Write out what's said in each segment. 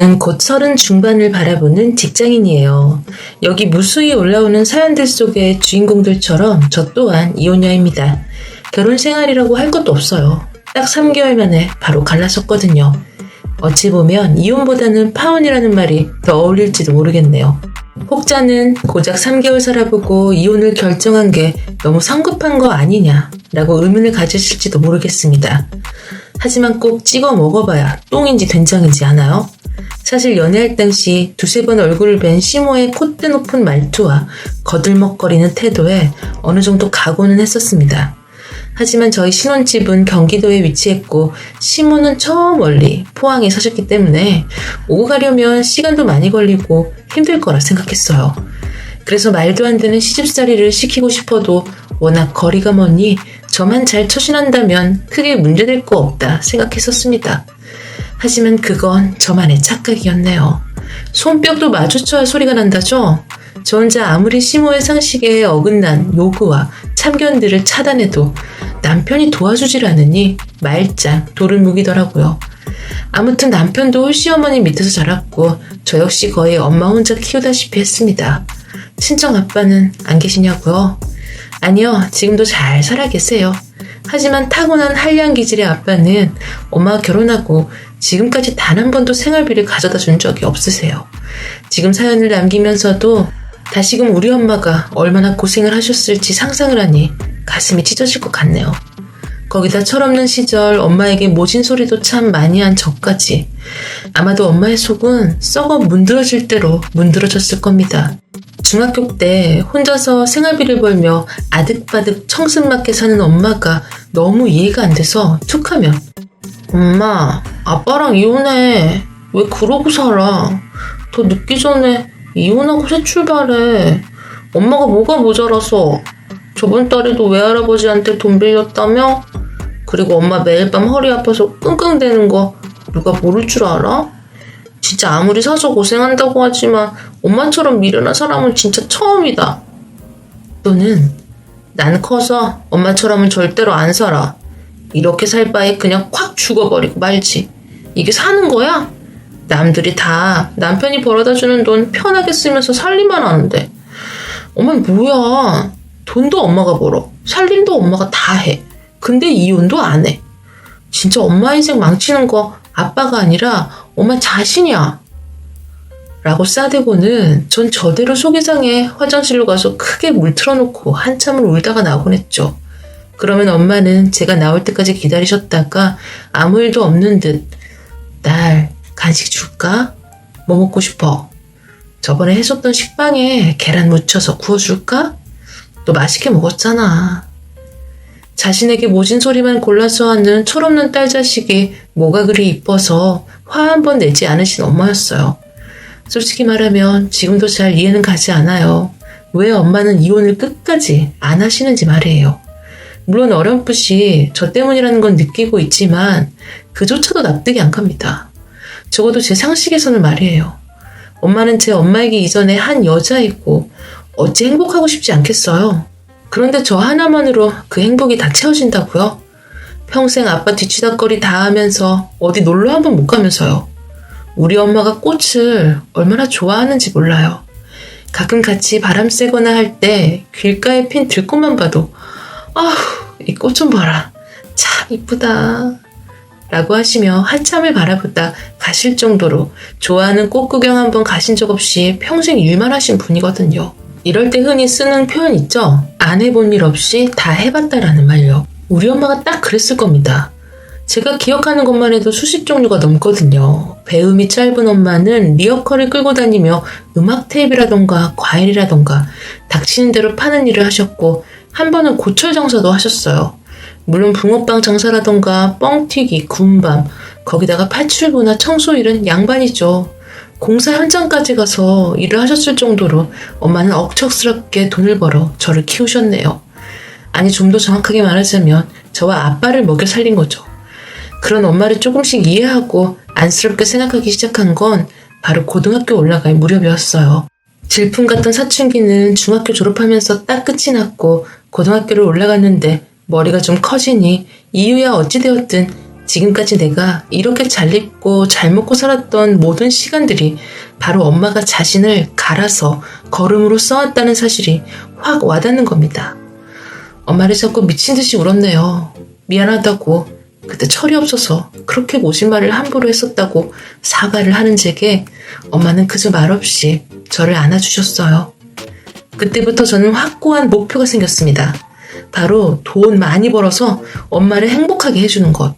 난곧 서른 중반을 바라보는 직장인이에요. 여기 무수히 올라오는 사연들 속의 주인공들처럼 저 또한 이혼녀입니다. 결혼 생활이라고 할 것도 없어요. 딱 3개월 만에 바로 갈라섰거든요. 어찌 보면 이혼보다는 파혼이라는 말이 더 어울릴지도 모르겠네요. 혹자는 고작 3개월 살아보고 이혼을 결정한 게 너무 성급한 거 아니냐라고 의문을 가지실지도 모르겠습니다. 하지만 꼭 찍어 먹어봐야 똥인지 된장인지 아나요? 사실 연애할 당시 두세 번 얼굴을 뵌 시모의 콧대 높은 말투와 거들먹거리는 태도에 어느 정도 각오는 했었습니다. 하지만 저희 신혼집은 경기도에 위치했고 시모는 저 멀리 포항에 사셨기 때문에 오고 가려면 시간도 많이 걸리고 힘들 거라 생각했어요. 그래서 말도 안 되는 시집살이를 시키고 싶어도 워낙 거리가 머니 저만 잘 처신한다면 크게 문제될 거 없다 생각했었습니다. 하지만 그건 저만의 착각이었네요. 손뼉도 마주쳐야 소리가 난다죠? 저 혼자 아무리 시모의 상식에 어긋난 요구와 참견들을 차단해도 남편이 도와주질 않으니 말짱 돌을 무기더라고요. 아무튼 남편도 홀시어머니 밑에서 자랐고 저 역시 거의 엄마 혼자 키우다시피 했습니다. 친정 아빠는 안 계시냐고요? 아니요, 지금도 잘 살아 계세요. 하지만 타고난 한량 기질의 아빠는 엄마가 결혼하고 지금까지 단 한 번도 생활비를 가져다 준 적이 없으세요. 지금 사연을 남기면서도 다시금 우리 엄마가 얼마나 고생을 하셨을지 상상을 하니 가슴이 찢어질 것 같네요. 거기다 철없는 시절 엄마에게 모진 소리도 참 많이 한 저까지 아마도 엄마의 속은 썩어 문드러질 대로 문드러졌을 겁니다. 중학교 때 혼자서 생활비를 벌며 아득바득 청승맞게 사는 엄마가 너무 이해가 안 돼서 툭하면 엄마 아빠랑 이혼해 왜 그러고 살아 더 늦기 전에 이혼하고 새 출발해 엄마가 뭐가 모자라서 저번 달에도 외할아버지한테 돈 빌렸다며? 그리고 엄마 매일 밤 허리 아파서 끙끙대는 거 누가 모를 줄 알아? 진짜 아무리 사서 고생한다고 하지만 엄마처럼 미련한 사람은 진짜 처음이다. 또는 나는 커서 엄마처럼은 절대로 안 살아. 이렇게 살 바에 그냥 콱 죽어버리고 말지. 이게 사는 거야? 남들이 다 남편이 벌어다 주는 돈 편하게 쓰면서 살림만 하는데. 엄마는 뭐야. 돈도 엄마가 벌어. 살림도 엄마가 다 해. 근데 이혼도 안 해. 진짜 엄마 인생 망치는 거 아빠가 아니라 엄마 자신이야. 라고 싸대고는 전 저대로 소개장에 화장실로 가서 크게 물 틀어놓고 한참을 울다가 나오곤 했죠. 그러면 엄마는 제가 나올 때까지 기다리셨다가 아무 일도 없는 듯, 딸, 간식 줄까? 뭐 먹고 싶어? 저번에 해줬던 식빵에 계란 묻혀서 구워줄까? 너 맛있게 먹었잖아. 자신에게 모진 소리만 골라서 하는 철없는 딸 자식이 뭐가 그리 이뻐서 화 한 번 내지 않으신 엄마였어요. 솔직히 말하면 지금도 잘 이해는 가지 않아요. 왜 엄마는 이혼을 끝까지 안 하시는지 말이에요. 물론 어렴풋이 저 때문이라는 건 느끼고 있지만 그조차도 납득이 안 갑니다. 적어도 제 상식에서는 말이에요. 엄마는 제 엄마이기 이전에 한 여자이고 어찌 행복하고 싶지 않겠어요. 그런데 저 하나만으로 그 행복이 다 채워진다고요? 평생 아빠 뒤치다거리 다 하면서 어디 놀러 한번 못 가면서요. 우리 엄마가 꽃을 얼마나 좋아하는지 몰라요. 가끔 같이 바람 쐬거나 할 때 길가에 핀 들꽃만 봐도 아휴 이꽃 좀 봐라 참 이쁘다 라고 하시며 한참을 바라보다 가실 정도로 좋아하는 꽃 구경 한번 가신 적 없이 평생 일만 하신 분이거든요. 이럴 때 흔히 쓰는 표현 있죠? 안 해본 일 없이 다 해봤다라는 말요. 우리 엄마가 딱 그랬을 겁니다. 제가 기억하는 것만 해도 수십 종류가 넘거든요. 배움이 짧은 엄마는 리어커를 끌고 다니며 음악 테이프라던가 과일이라던가 닥치는 대로 파는 일을 하셨고 한 번은 고철 장사도 하셨어요. 물론 붕어빵 장사라던가 뻥튀기, 군밤, 거기다가 파출부나 청소 일은 양반이죠. 공사 현장까지 가서 일을 하셨을 정도로 엄마는 억척스럽게 돈을 벌어 저를 키우셨네요. 아니, 좀 더 정확하게 말하자면 저와 아빠를 먹여 살린 거죠. 그런 엄마를 조금씩 이해하고 안쓰럽게 생각하기 시작한 건 바로 고등학교 올라갈 무렵이었어요. 질풍 같던 사춘기는 중학교 졸업하면서 딱 끝이 났고 고등학교를 올라갔는데 머리가 좀 커지니 이유야 어찌되었든 지금까지 내가 이렇게 잘 입고 잘 먹고 살았던 모든 시간들이 바로 엄마가 자신을 갈아서 걸음으로 써왔다는 사실이 확 와닿는 겁니다. 엄마를 잡고 미친 듯이 울었네요. 미안하다고. 그때 철이 없어서 그렇게 모진 말을 함부로 했었다고 사과를 하는 제게 엄마는 그저 말없이 저를 안아주셨어요. 그때부터 저는 확고한 목표가 생겼습니다. 바로 돈 많이 벌어서 엄마를 행복하게 해주는 것.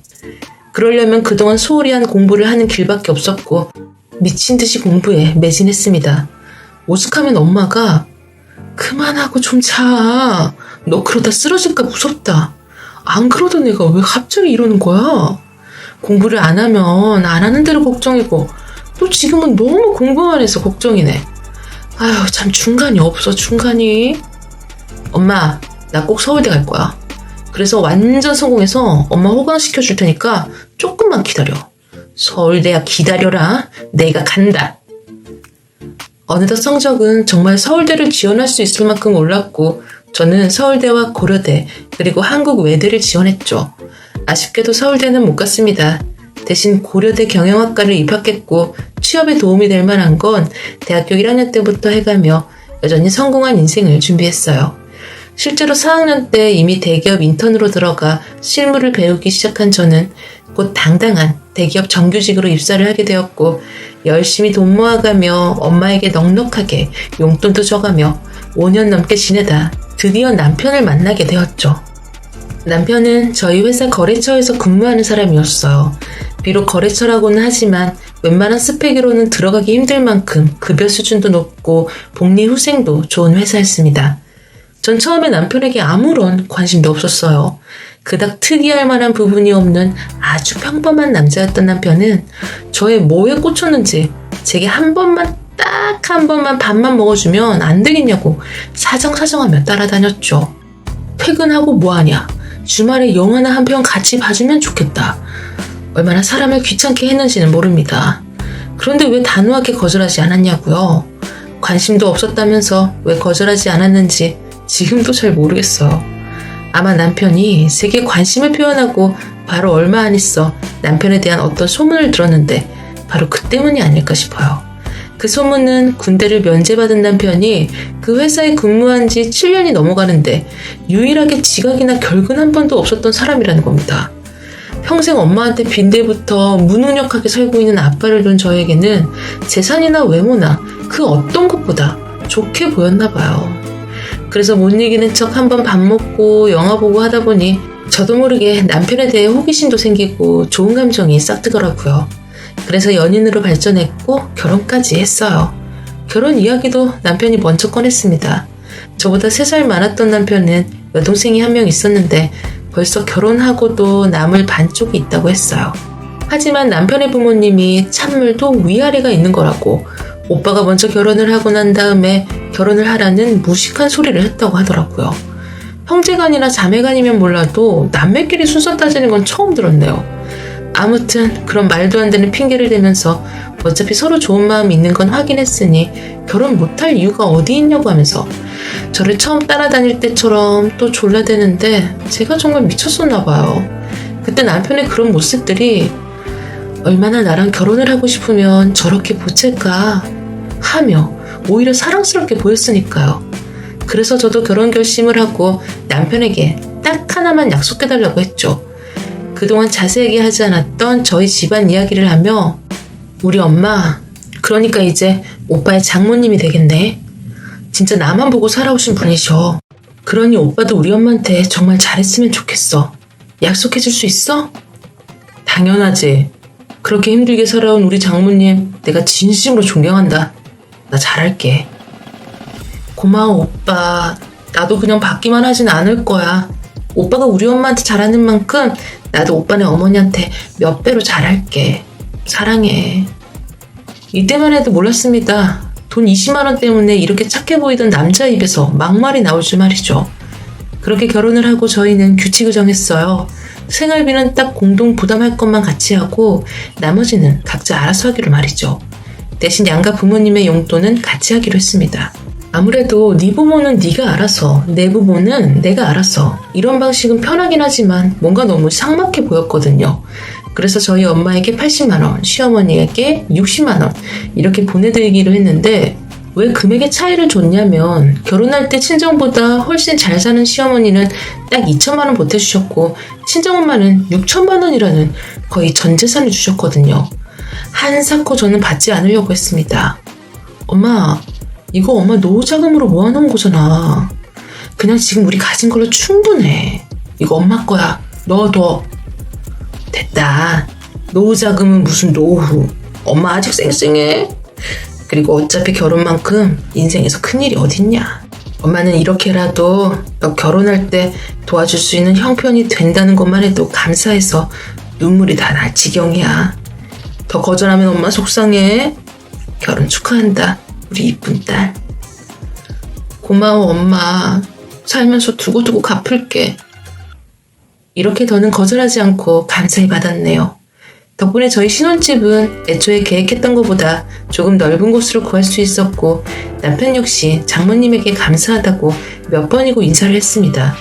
그러려면 그동안 소홀히 한 공부를 하는 길밖에 없었고 미친 듯이 공부에 매진했습니다. 오죽하면 엄마가 그만하고 좀 자. 너 그러다 쓰러질까 무섭다. 안 그러던 애가 왜 갑자기 이러는 거야? 공부를 안 하면 안 하는 대로 걱정이고 또 지금은 너무 공부만 해서 걱정이네. 아휴 참 중간이 없어 중간이. 엄마 나 꼭 서울대 갈 거야. 그래서 완전 성공해서 엄마 호강시켜 줄 테니까 조금만 기다려. 서울대야 기다려라. 내가 간다. 어느덧 성적은 정말 서울대를 지원할 수 있을 만큼 올랐고 저는 서울대와 고려대 그리고 한국 외대를 지원했죠. 아쉽게도 서울대는 못 갔습니다. 대신 고려대 경영학과를 입학했고 취업에 도움이 될 만한 건 대학교 1학년 때부터 해가며 여전히 성공한 인생을 준비했어요. 실제로 4학년 때 이미 대기업 인턴으로 들어가 실무를 배우기 시작한 저는 곧 당당한 대기업 정규직으로 입사를 하게 되었고 열심히 돈 모아가며 엄마에게 넉넉하게 용돈도 줘가며 5년 넘게 지내다 드디어 남편을 만나게 되었죠. 남편은 저희 회사 거래처에서 근무하는 사람이었어요. 비록 거래처라고는 하지만 웬만한 스펙으로는 들어가기 힘들 만큼 급여 수준도 높고 복리 후생도 좋은 회사였습니다. 전 처음에 남편에게 아무런 관심도 없었어요. 그닥 특이할 만한 부분이 없는 아주 평범한 남자였던 남편은 저의 뭐에 꽂혔는지 제게 한 번만 딱 한 번만 밥만 먹어주면 안 되겠냐고 사정사정하며 따라다녔죠. 퇴근하고 뭐하냐? 주말에 영화나 한 편 같이 봐주면 좋겠다. 얼마나 사람을 귀찮게 했는지는 모릅니다. 그런데 왜 단호하게 거절하지 않았냐고요? 관심도 없었다면서 왜 거절하지 않았는지 지금도 잘 모르겠어요. 아마 남편이 제게 관심을 표현하고 바로 얼마 안 있어 남편에 대한 어떤 소문을 들었는데 바로 그 때문이 아닐까 싶어요. 그 소문은 군대를 면제받은 남편이 그 회사에 근무한 지 7년이 넘어가는데 유일하게 지각이나 결근 한 번도 없었던 사람이라는 겁니다. 평생 엄마한테 빈대부터 무능력하게 살고 있는 아빠를 둔 저에게는 재산이나 외모나 그 어떤 것보다 좋게 보였나 봐요. 그래서 못 이기는 척 한번 밥 먹고 영화 보고 하다 보니 저도 모르게 남편에 대해 호기심도 생기고 좋은 감정이 싹트더라고요. 그래서 연인으로 발전했고 결혼까지 했어요. 결혼 이야기도 남편이 먼저 꺼냈습니다. 저보다 3살 많았던 남편은 여동생이 한 명 있었는데 벌써 결혼하고도 남을 반쪽이 있다고 했어요. 하지만 남편의 부모님이 찬물도 위아래가 있는 거라고 오빠가 먼저 결혼을 하고 난 다음에 결혼을 하라는 무식한 소리를 했다고 하더라고요. 형제간이나 자매간이면 몰라도 남매끼리 순서 따지는 건 처음 들었네요. 아무튼 그런 말도 안 되는 핑계를 대면서 어차피 서로 좋은 마음이 있는 건 확인했으니 결혼 못할 이유가 어디 있냐고 하면서 저를 처음 따라다닐 때처럼 또 졸라대는데 제가 정말 미쳤었나 봐요. 그때 남편의 그런 모습들이 얼마나 나랑 결혼을 하고 싶으면 저렇게 보챌까 하며 오히려 사랑스럽게 보였으니까요. 그래서 저도 결혼 결심을 하고 남편에게 딱 하나만 약속해달라고 했죠. 그동안 자세하게 하지 않았던 저희 집안 이야기를 하며 우리 엄마 그러니까 이제 오빠의 장모님이 되겠네. 진짜 나만 보고 살아오신 분이셔. 그러니 오빠도 우리 엄마한테 정말 잘했으면 좋겠어. 약속해줄 수 있어? 당연하지. 그렇게 힘들게 살아온 우리 장모님 내가 진심으로 존경한다. 나 잘할게. 고마워 오빠. 나도 그냥 받기만 하진 않을 거야. 오빠가 우리 엄마한테 잘하는 만큼 나도 오빠네 어머니한테 몇 배로 잘할게. 사랑해. 이때만 해도 몰랐습니다. 돈 20만원 때문에 이렇게 착해 보이던 남자 입에서 막말이 나올 줄 말이죠. 그렇게 결혼을 하고 저희는 규칙을 정했어요. 생활비는 딱 공동 부담할 것만 같이 하고 나머지는 각자 알아서 하기로 말이죠. 대신 양가 부모님의 용돈은 같이 하기로 했습니다. 아무래도 네 부모는 네가 알아서 내 부모는 내가 알아서 이런 방식은 편하긴 하지만 뭔가 너무 삭막해 보였거든요. 그래서 저희 엄마에게 80만원, 시어머니에게 60만원, 이렇게 보내드리기로 했는데, 왜 금액의 차이를 줬냐면, 결혼할 때 친정보다 훨씬 잘 사는 시어머니는 딱 2천만 원 보태주셨고, 친정엄마는 6천만 원이라는 거의 전 재산을 주셨거든요. 한사코 저는 받지 않으려고 했습니다. 엄마, 이거 엄마 노후자금으로 모아놓은 거잖아. 그냥 지금 우리 가진 걸로 충분해. 이거 엄마 거야. 넣어둬. 됐다. 노후 자금은 무슨 노후. 엄마 아직 쌩쌩해. 그리고 어차피 결혼만큼 인생에서 큰일이 어딨냐. 엄마는 이렇게라도 너 결혼할 때 도와줄 수 있는 형편이 된다는 것만 해도 감사해서 눈물이 다 날 지경이야. 더 거절하면 엄마 속상해. 결혼 축하한다. 우리 이쁜 딸. 고마워, 엄마. 살면서 두고두고 갚을게. 이렇게 더는 거절하지 않고 감사히 받았네요. 덕분에 저희 신혼집은 애초에 계획했던 것보다 조금 넓은 곳으로 구할 수 있었고 남편 역시 장모님에게 감사하다고 몇 번이고 인사를 했습니다.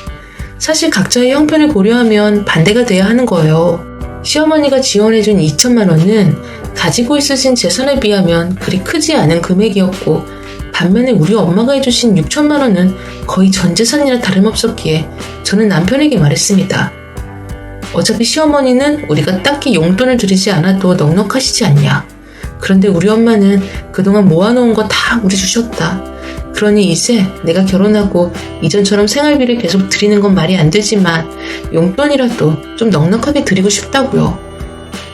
사실 각자의 형편을 고려하면 반대가 돼야 하는 거예요. 시어머니가 지원해준 2천만 원은 가지고 있으신 재산에 비하면 그리 크지 않은 금액이었고 반면에 우리 엄마가 해주신 6천만 원은 거의 전 재산이나 다름없었기에 저는 남편에게 말했습니다. 어차피 시어머니는 우리가 딱히 용돈을 드리지 않아도 넉넉하시지 않냐. 그런데 우리 엄마는 그동안 모아놓은 거 다 우리 주셨다. 그러니 이제 내가 결혼하고 이전처럼 생활비를 계속 드리는 건 말이 안 되지만 용돈이라도 좀 넉넉하게 드리고 싶다고요.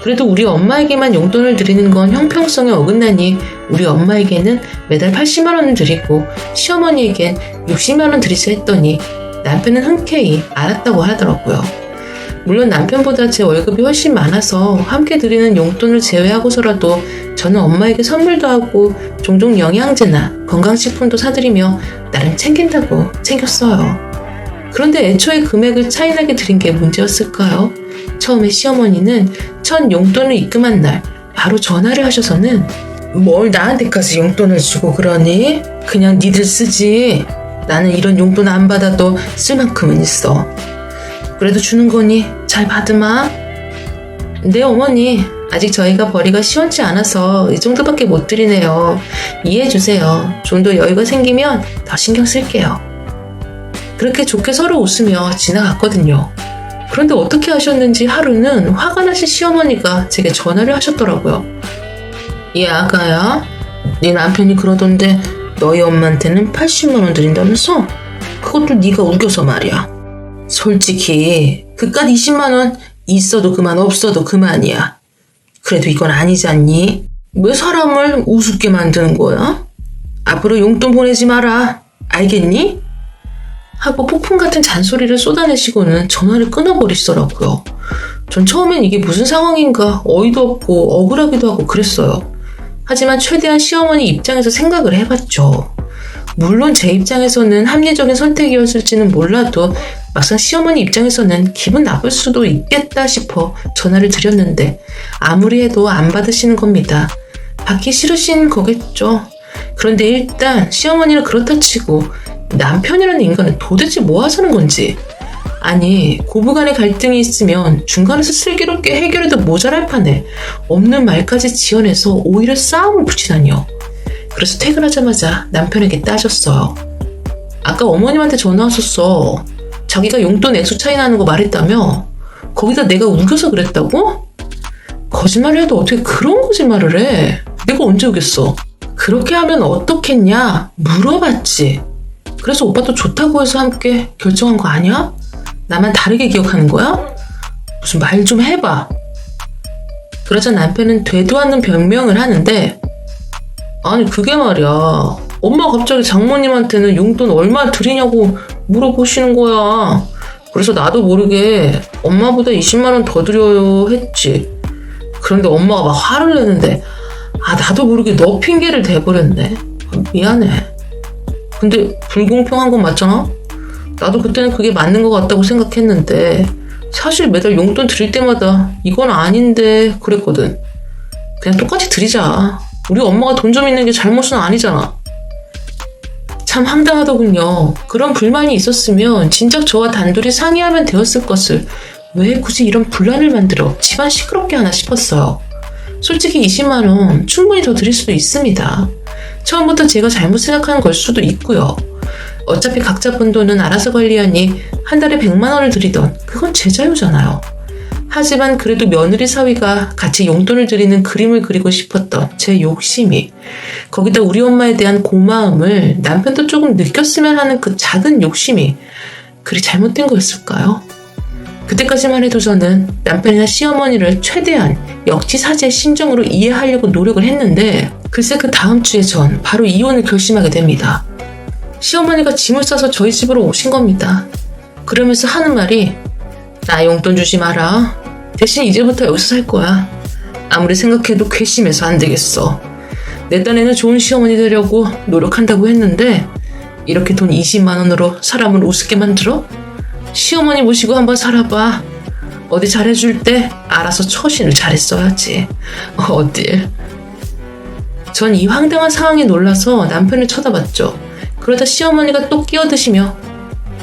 그래도 우리 엄마에게만 용돈을 드리는 건 형평성에 어긋나니 우리 엄마에게는 매달 80만 원을 드리고 시어머니에겐 60만 원 드리자 했더니 남편은 흔쾌히 알았다고 하더라고요. 물론 남편보다 제 월급이 훨씬 많아서 함께 드리는 용돈을 제외하고서라도 저는 엄마에게 선물도 하고 종종 영양제나 건강식품도 사드리며 나름 챙긴다고 챙겼어요. 그런데 애초에 금액을 차이나게 드린 게 문제였을까요? 처음에 시어머니는 첫 용돈을 입금한 날 바로 전화를 하셔서는 뭘 나한테까지 용돈을 주고 그러니? 그냥 니들 쓰지. 나는 이런 용돈 안 받아도 쓸 만큼은 있어. 그래도 주는 거니 잘 받으마. 네 어머니 아직 저희가 벌이가 시원치 않아서 이 정도밖에 못 드리네요. 이해해 주세요. 좀 더 여유가 생기면 더 신경 쓸게요. 그렇게 좋게 서로 웃으며 지나갔거든요. 그런데 어떻게 하셨는지 하루는 화가 나신 시어머니가 제게 전화를 하셨더라고요. 이 아가야, 네 남편이 그러던데 너희 엄마한테는 80만 원 드린다면서? 그것도 네가 우겨서 말이야. 솔직히 그깟 20만 원 있어도 그만 없어도 그만이야. 그래도 이건 아니지 않니? 왜 사람을 우습게 만드는 거야? 앞으로 용돈 보내지 마라. 알겠니? 하고 폭풍 같은 잔소리를 쏟아내시고는 전화를 끊어버리시더라고요. 전 처음엔 이게 무슨 상황인가 어이도 없고 억울하기도 하고 그랬어요. 하지만 최대한 시어머니 입장에서 생각을 해봤죠. 물론 제 입장에서는 합리적인 선택이었을지는 몰라도 막상 시어머니 입장에서는 기분 나쁠 수도 있겠다 싶어 전화를 드렸는데 아무리 해도 안 받으시는 겁니다. 받기 싫으신 거겠죠. 그런데 일단 시어머니는 그렇다 치고 남편이라는 인간은 도대체 뭐 하자는 건지 아니 고부간의 갈등이 있으면 중간에서 슬기롭게 해결해도 모자랄 판에 없는 말까지 지어내서 오히려 싸움을 붙이다니요. 그래서 퇴근하자마자 남편에게 따졌어요. 아까 어머님한테 전화 왔었어. 자기가 용돈 액수 차이 나는 거 말했다며? 거기다 내가 우겨서 그랬다고? 거짓말을 해도 어떻게 그런 거짓말을 해? 내가 언제 우겼어? 그렇게 하면 어떻겠냐? 물어봤지. 그래서 오빠도 좋다고 해서 함께 결정한 거 아니야? 나만 다르게 기억하는 거야? 무슨 말 좀 해봐. 그러자 남편은 되도 않는 변명을 하는데, 아니, 그게 말이야. 엄마 갑자기 장모님한테는 용돈 얼마 드리냐고 물어보시는 거야. 그래서 나도 모르게 엄마보다 20만 원 더 드려요 했지. 그런데 엄마가 막 화를 내는데, 아, 나도 모르게 너 핑계를 대버렸네. 아, 미안해. 근데 불공평한 건 맞잖아? 나도 그때는 그게 맞는 것 같다고 생각했는데 사실 매달 용돈 드릴 때마다 이건 아닌데 그랬거든. 그냥 똑같이 드리자. 우리 엄마가 돈 좀 있는 게 잘못은 아니잖아. 참 황당하더군요. 그런 불만이 있었으면 진작 저와 단둘이 상의하면 되었을 것을 왜 굳이 이런 분란을 만들어 집안 시끄럽게 하나 싶었어요. 솔직히 20만원 충분히 더 드릴 수도 있습니다. 처음부터 제가 잘못 생각한 걸 수도 있고요. 어차피 각자 번 돈은 알아서 관리하니 한 달에 100만원을 드리던 그건 제 자유잖아요. 하지만 그래도 며느리 사위가 같이 용돈을 드리는 그림을 그리고 싶었던 제 욕심이 거기다 우리 엄마에 대한 고마움을 남편도 조금 느꼈으면 하는 그 작은 욕심이 그리 잘못된 거였을까요? 그때까지만 해도 저는 남편이나 시어머니를 최대한 역지사지의 심정으로 이해하려고 노력을 했는데 글쎄 그 다음 주에 전 바로 이혼을 결심하게 됩니다. 시어머니가 짐을 싸서 저희 집으로 오신 겁니다. 그러면서 하는 말이 나 용돈 주지 마라. 대신 이제부터 여기서 살 거야. 아무리 생각해도 괘씸해서 안 되겠어. 내 딴에는 좋은 시어머니 되려고 노력한다고 했는데 이렇게 돈 20만 원으로 사람을 우습게 만들어? 시어머니 모시고 한번 살아봐. 어디 잘해줄 때 알아서 처신을 잘했어야지. 어, 어딜. 전 이 황당한 상황에 놀라서 남편을 쳐다봤죠. 그러다 시어머니가 또 끼어드시며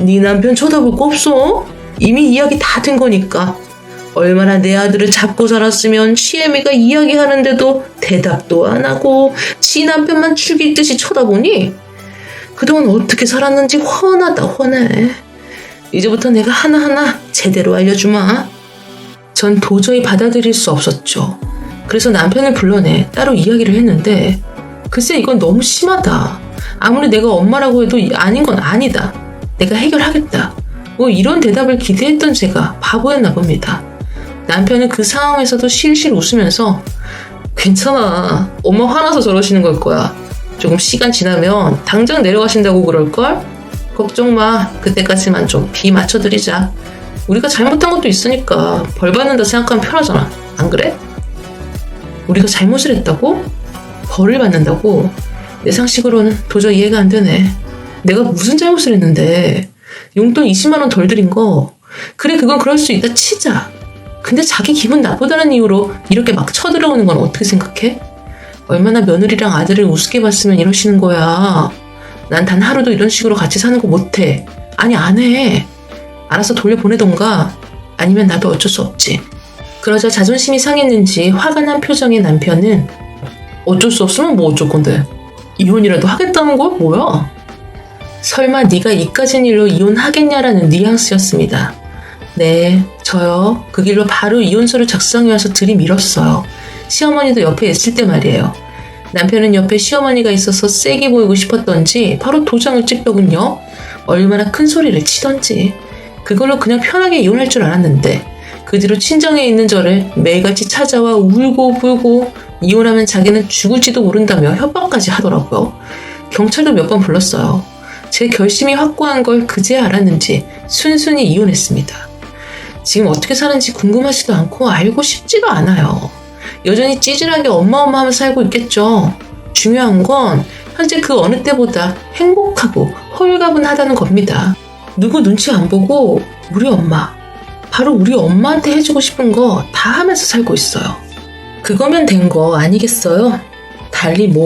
네 남편 쳐다볼 거 없어? 이미 이야기 다 된 거니까. 얼마나 내 아들을 잡고 살았으면 시애미가 이야기하는데도 대답도 안 하고 지 남편만 죽일 듯이 쳐다보니 그동안 어떻게 살았는지 훤하다 훤해. 이제부터 내가 하나하나 제대로 알려주마. 전 도저히 받아들일 수 없었죠. 그래서 남편을 불러내 따로 이야기를 했는데 글쎄 이건 너무 심하다. 아무리 내가 엄마라고 해도 이- 아닌 건 아니다. 내가 해결하겠다. 뭐 이런 대답을 기대했던 제가 바보였나 봅니다. 남편은 그 상황에서도 실실 웃으면서 괜찮아. 엄마 화나서 저러시는 걸 거야. 조금 시간 지나면 당장 내려가신다고 그럴걸? 걱정 마. 그때까지만 좀 비 맞춰드리자. 우리가 잘못한 것도 있으니까 벌 받는다 생각하면 편하잖아. 안 그래? 우리가 잘못을 했다고? 벌을 받는다고? 내 상식으로는 도저히 이해가 안 되네. 내가 무슨 잘못을 했는데 용돈 20만 원 덜 드린 거 그래 그건 그럴 수 있다 치자. 근데 자기 기분 나쁘다는 이유로 이렇게 막 쳐들어오는 건 어떻게 생각해? 얼마나 며느리랑 아들을 우습게 봤으면 이러시는 거야. 난 단 하루도 이런 식으로 같이 사는 거 못해. 아니 안 해. 알아서 돌려보내던가 아니면 나도 어쩔 수 없지. 그러자 자존심이 상했는지 화가 난 표정의 남편은 어쩔 수 없으면 뭐 어쩔 건데 이혼이라도 하겠다는 거야 뭐야? 설마 네가 이까진 일로 이혼하겠냐라는 뉘앙스였습니다. 네, 저요. 그 길로 바로 이혼서를 작성해 와서 들이밀었어요. 시어머니도 옆에 있을 때 말이에요. 남편은 옆에 시어머니가 있어서 세게 보이고 싶었던지 바로 도장을 찍더군요. 얼마나 큰 소리를 치던지. 그걸로 그냥 편하게 이혼할 줄 알았는데 그 뒤로 친정에 있는 저를 매일같이 찾아와 울고 불고 이혼하면 자기는 죽을지도 모른다며 협박까지 하더라고요. 경찰도 몇 번 불렀어요. 제 결심이 확고한 걸 그제야 알았는지 순순히 이혼했습니다. 지금 어떻게 사는지 궁금하지도 않고 알고 싶지도 않아요. 여전히 찌질하게 엄마 엄마 하면서 살고 있겠죠. 중요한 건 현재 그 어느 때보다 행복하고 홀가분하다는 겁니다. 누구 눈치 안 보고 우리 엄마, 바로 우리 엄마한테 해주고 싶은 거 다 하면서 살고 있어요. 그거면 된 거 아니겠어요? 달리 뭐